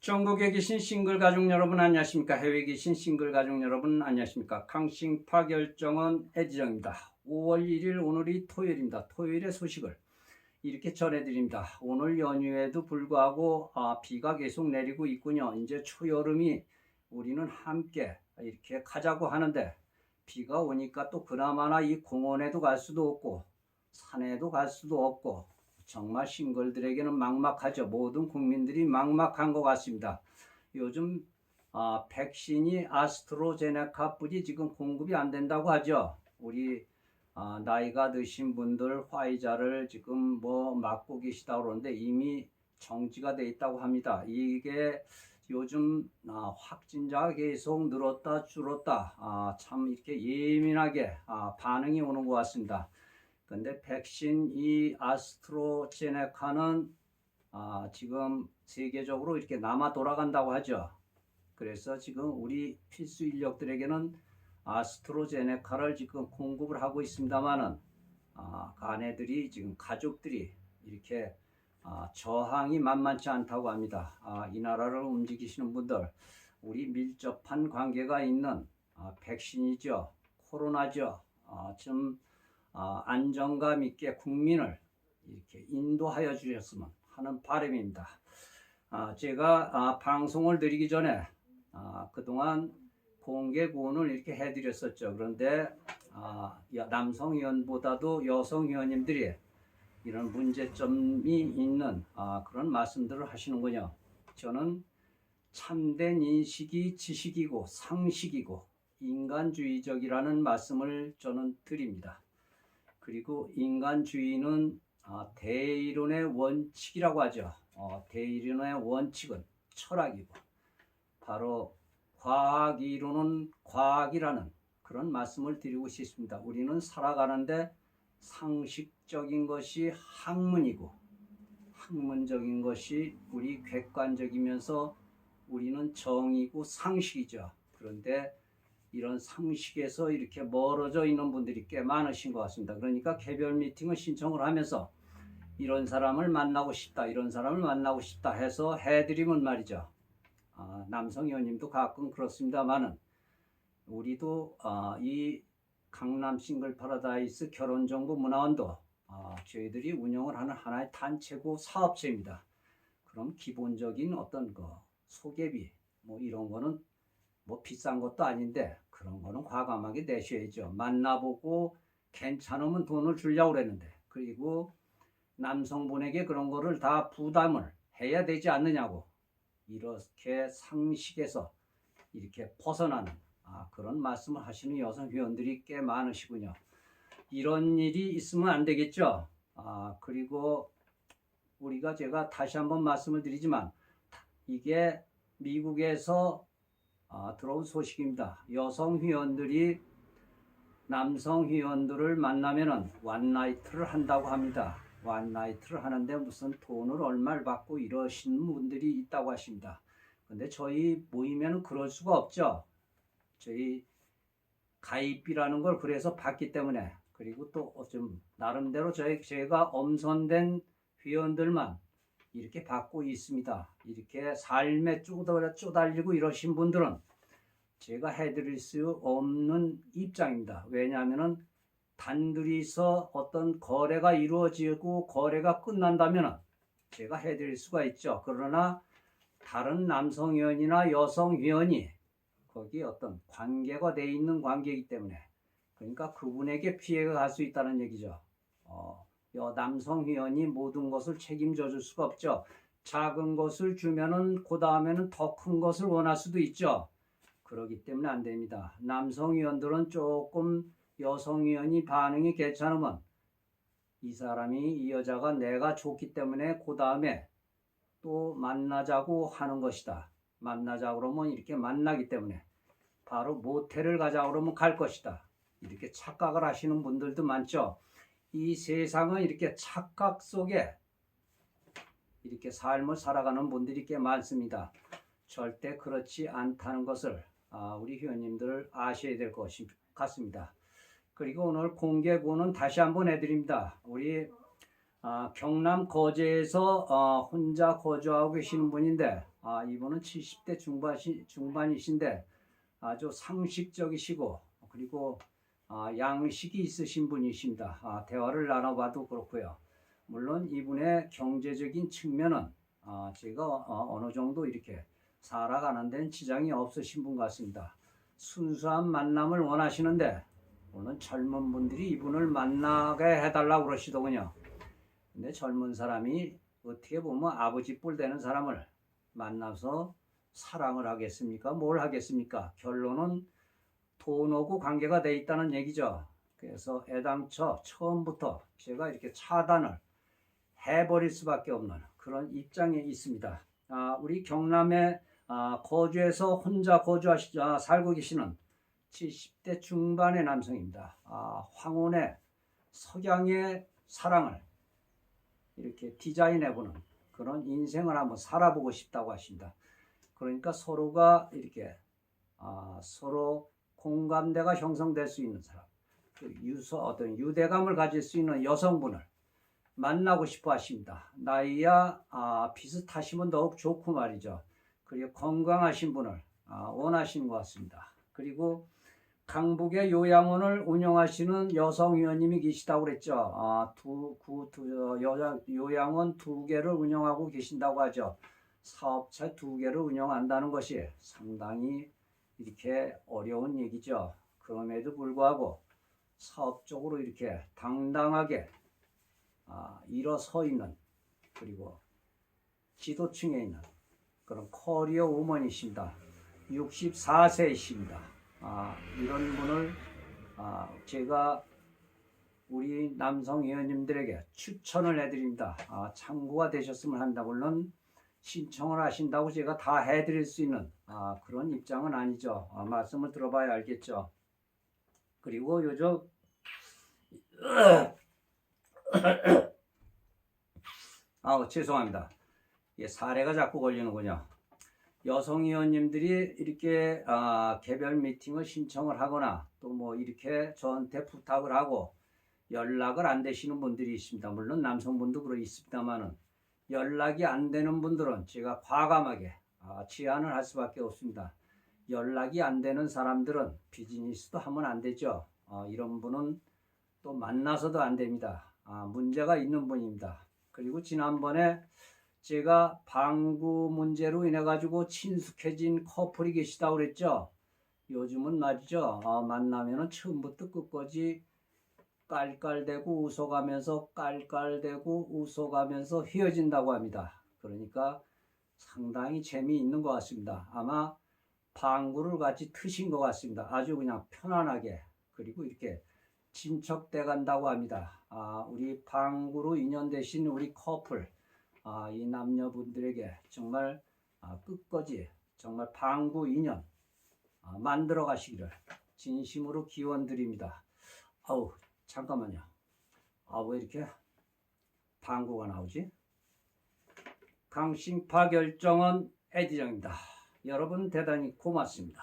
전국에 계신 싱글 가족 여러분 안녕하십니까? 해외에 계신 싱글 가족 여러분 안녕하십니까? 강싱파 결정은 애지정입니다. 5월 1일 오늘이 토요일입니다. 토요일의 소식을 이렇게 전해드립니다. 오늘 연휴에도 불구하고 아, 비가 계속 내리고 있군요. 이제 초여름이 우리는 함께 이렇게 가자고 하는데 비가 오니까 또 그나마나 이 공원에도 갈 수도 없고 산에도 갈 수도 없고 정말 싱글들에게는 막막하죠. 모든 국민들이 막막한 것 같습니다. 요즘 아, 백신이 아스트로제네카뿐이 지금 공급이 안 된다고 하죠. 우리 아, 나이가 드신 분들 화이자를 지금 뭐 맞고 계시다 그러는데 이미 정지가 돼 있다고 합니다. 이게 요즘 아, 확진자가 계속 늘었다 줄었다 아, 참 이렇게 예민하게 아, 반응이 오는 것 같습니다. 근데 백신 이 아스트로제네카는 아, 지금 세계적으로 이렇게 남아 돌아간다고 하죠. 그래서 지금 우리 필수 인력들에게는 아스트로제네카를 지금 공급을 하고 있습니다만은 아, 가네들이 지금 가족들이 이렇게 아, 저항이 만만치 않다고 합니다. 아, 이 나라를 움직이시는 분들 우리 밀접한 관계가 있는 아, 백신이죠, 코로나죠. 아, 좀 아, 안정감 있게 국민을 이렇게 인도하여 주셨으면 하는 바람입니다. 아, 제가 아, 방송을 드리기 전에 아, 그동안 공개 구원을 이렇게 해드렸었죠. 그런데 남성 의원보다도 여성 의원님들이 이런 문제점이 있는 아, 그런 말씀들을 하시는군요. 저는 참된 인식이 지식이고 상식이고 인간주의적이라는 말씀을 저는 드립니다. 그리고 인간주의는 아, 대이론의 원칙이라고 하죠. 어, 대이론의 원칙은 철학이고 바로 과학 이론은 과학이라는 그런 말씀을 드리고 싶습니다. 우리는 살아가는데 상식적인 것이 학문이고 학문적인 것이 우리 객관적이면서 우리는 정이고 상식이죠. 그런데 이런 상식에서 이렇게 멀어져 있는 분들이 꽤 많으신 것 같습니다. 그러니까 개별 미팅을 신청을 하면서 이런 사람을 만나고 싶다, 이런 사람을 만나고 싶다 해서 해드리면 말이죠. 아, 남성 의원님도 가끔 그렇습니다만은 우리도 아, 이 강남 싱글 파라다이스 결혼정보 문화원도 아, 저희들이 운영을 하는 하나의 단체고 사업체입니다. 그럼 기본적인 어떤 그 소개비 뭐 이런 거는 뭐 비싼 것도 아닌데 그런 거는 과감하게 내셔야죠. 만나보고 괜찮으면 돈을 주려고 그랬는데 그리고 남성분에게 그런 거를 다 부담을 해야 되지 않느냐고 이렇게 상식에서 이렇게 벗어나는 아, 그런 말씀을 하시는 여성 회원들이 꽤 많으시군요. 이런 일이 있으면 안 되겠죠. 아, 그리고 우리가 제가 다시 한번 말씀을 드리지만 이게 미국에서 아, 들어온 소식입니다. 여성 회원들이 남성 회원들을 만나면은 완나이트를 한다고 합니다. 완나이트를 하는데 무슨 돈을 얼마를 받고 이러시는 분들이 있다고 하십니다. 근데 저희 모이면 그럴 수가 없죠. 저희 가입비라는 걸 그래서 받기 때문에 그리고 또 좀 나름대로 저희 제가 엄선된 회원들만 이렇게 받고 있습니다. 이렇게 삶에 쪼달, 쪼달리고 이러신 분들은 제가 해드릴 수 없는 입장입니다. 왜냐하면은 단둘이서 어떤 거래가 이루어지고 거래가 끝난다면 제가 해드릴 수가 있죠. 그러나 다른 남성 회원이나 여성 회원이 거기 어떤 관계가 돼 있는 관계이기 때문에 그러니까 그분에게 피해가 갈 수 있다는 얘기죠. 어, 여 남성 회원이 모든 것을 책임져 줄 수가 없죠. 작은 것을 주면은 그 다음에는 더 큰 것을 원할 수도 있죠. 그러기 때문에 안 됩니다. 남성 의원들은 조금 여성 의원이 반응이 괜찮으면 이 사람이 이 여자가 내가 좋기 때문에 그 다음에 또 만나자고 하는 것이다. 만나자 그러면 이렇게 만나기 때문에 바로 모텔을 가자 그러면 갈 것이다. 이렇게 착각을 하시는 분들도 많죠. 이 세상은 이렇게 착각 속에 이렇게 삶을 살아가는 분들이 꽤 많습니다. 절대 그렇지 않다는 것을 아, 우리 회원님들 아셔야 될 것 같습니다. 그리고 오늘 공개 구는 다시 한번 해드립니다. 우리 아, 경남 거제에서 어, 혼자 거주하고 계시는 분인데 아, 이분은 70대 중반시, 중반이신데 아주 상식적이시고 그리고 아, 양식이 있으신 분이십니다. 아, 대화를 나눠봐도 그렇고요. 물론 이분의 경제적인 측면은 아, 제가 어, 어느 정도 이렇게 살아가는 데는 지장이 없으신 분 같습니다. 순수한 만남을 원하시는데 오늘 젊은 분들이 이분을 만나게 해달라고 그러시더군요. 근데 젊은 사람이 어떻게 보면 아버지 뿔 되는 사람을 만나서 사랑을 하겠습니까? 뭘 하겠습니까? 결론은 돈 오고 관계가 돼 있다는 얘기죠. 그래서 애당초 처음부터 제가 이렇게 차단을 해버릴 수밖에 없는 그런 입장에 있습니다. 아, 우리 경남에 아, 거주해서 혼자 거주하시 아, 살고 계시는 70대 중반의 남성입니다. 아, 황혼의 석양의 사랑을 이렇게 디자인해보는 그런 인생을 한번 살아보고 싶다고 하십니다. 그러니까 서로가 이렇게 아, 서로 공감대가 형성될 수 있는 사람, 그 유서 어떤 유대감을 가질 수 있는 여성분을 만나고 싶어 하십니다. 나이야 아, 비슷하시면 더욱 좋고 말이죠. 그리고 건강하신 분을 아, 원하시는 것 같습니다. 그리고 강북의 요양원을 운영하시는 여성 의원님이 계시다고 그랬죠. 아, 두, 구, 두, 어, 요양, 요양원 두 개를 운영하고 계신다고 하죠. 사업체 두 개를 운영한다는 것이 상당히 이렇게 어려운 얘기죠. 그럼에도 불구하고 사업적으로 이렇게 당당하게 아, 일어서 있는 그리고 지도층에 있는 그런 커리어 우먼이십니다. 64세이십니다. 아, 이런 분을 아, 제가 우리 남성 의원님들에게 추천을 해드립니다. 아, 참고가 되셨으면 한다. 물론 신청을 하신다고 제가 다 해드릴 수 있는 아, 그런 입장은 아니죠. 아, 말씀을 들어봐야 알겠죠. 그리고 요즘 아우 죄송합니다. 이게 사례가 자꾸 걸리는군요. 여성 의원님들이 이렇게 아, 개별 미팅을 신청을 하거나 또 뭐 이렇게 저한테 부탁을 하고 연락을 안 되시는 분들이 있습니다. 물론 남성분도 그러 있습니다만은 연락이 안 되는 분들은 제가 과감하게 아, 제안을 할 수밖에 없습니다. 연락이 안 되는 사람들은 비즈니스도 하면 안 되죠. 어, 이런 분은 또 만나서도 안 됩니다. 아, 문제가 있는 분입니다. 그리고 지난번에 제가 방구 문제로 인해 가지고 친숙해진 커플이 계시다고 그랬죠. 요즘은 말이죠. 어, 만나면은 처음부터 끝까지 깔깔대고 웃어가면서 깔깔대고 웃어가면서 헤어진다고 합니다. 그러니까 상당히 재미있는 것 같습니다. 아마 방구를 같이 트신 것 같습니다. 아주 그냥 편안하게 그리고 이렇게 진척돼 간다고 합니다. 아, 우리 방구로 인연되신 우리 커플, 아, 이 남녀분들에게 정말 아, 끝까지 정말 방구 인연 아, 만들어 가시기를 진심으로 기원 드립니다. 아우 잠깐만요. 아 왜 이렇게 방구가 나오지? 강심파 결정은 에디정입니다. 여러분 대단히 고맙습니다.